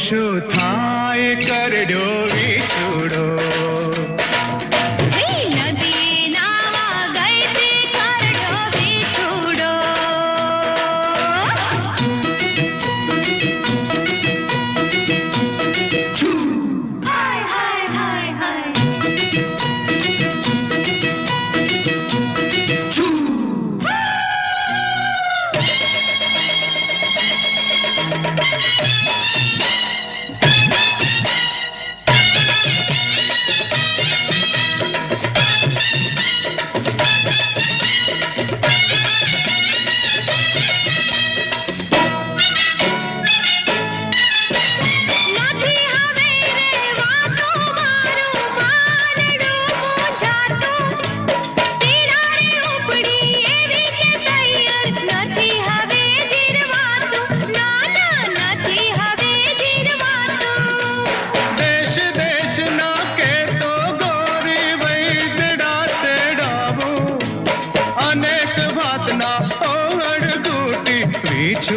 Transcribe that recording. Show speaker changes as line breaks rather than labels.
होश थाए कर डोवी चूड़ो কিছু